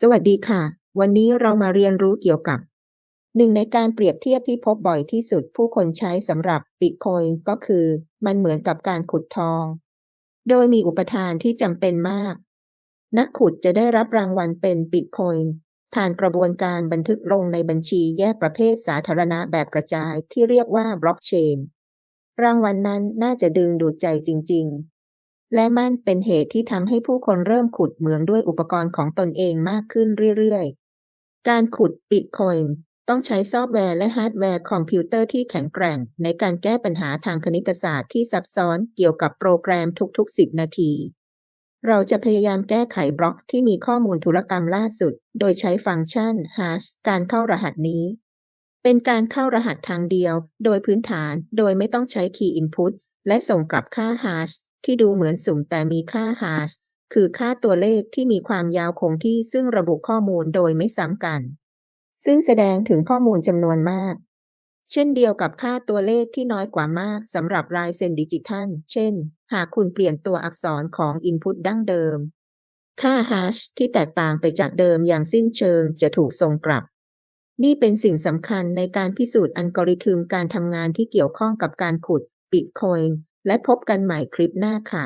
สวัสดีค่ะ วันนี้เรามาเรียนรู้เกี่ยวกับ หนึ่งในการเปรียบเทียบที่พบบ่อยที่สุดผู้คนใช้สำหรับ Bitcoin ก็คือ มันเหมือนกับการขุดทอง โดยมีอุปทานที่จำเป็นมาก นักขุดจะได้รับรางวัลเป็น Bitcoin ผ่านกระบวนการบันทึกลงในบัญชีแยกประเภทสาธารณะแบบกระจายที่เรียกว่าบล็อกเชนรางวัลนนั้นน่าจะดึงดูดใจจริงๆ และมันเป็นเหตุที่ทำให้ผู้คนเริ่มขุดเหมืองด้วยอุปกรณ์ของตนเองมากขึ้นเรื่อยๆ การขุด Bitcoin ต้องใช้ซอฟต์แวร์และฮาร์ดแวร์คอมพิวเตอร์ที่แข็งแกร่ง ในการแก้ปัญหาทางคณิตศาสตร์ที่ซับซ้อนเกี่ยวกับโปรแกรมทุก ๆ 10 นาที เราจะพยายามแก้ไขบล็อกที่มีข้อมูลธุรกรรมล่าสุด โดยใช้ฟังก์ชัน hash การเข้ารหัสนี้ เป็นการเข้ารหัสทางเดียว โดยพื้นฐาน โดยไม่ต้องใช้ Key Input และส่งกลับค่า hash ที่ดูเหมือนสุ่มแต่มีค่า hash คือค่าตัวเลขที่มีความยาวคงที่ซึ่งระบุข้อมูลโดยไม่ซ้ำกัน ซึ่งแสดงถึงข้อมูลจำนวนมาก เช่นเดียวกับค่าตัวเลขที่น้อยกว่ามากสำหรับลายเซ็นดิจิทัล เช่น หากคุณเปลี่ยนตัวอักษรของ Input ดั้งเดิม ค่า hash ที่แตกต่างไปจากเดิมอย่างสิ้นเชิงจะถูกส่งกลับนี่เป็นสิ่งสำคัญในการพิสูจน์อัลกอริทึมการทำงานที่เกี่ยวข้องกับการขุด Bitcoin และพบกันใหม่คลิปหน้าค่ะ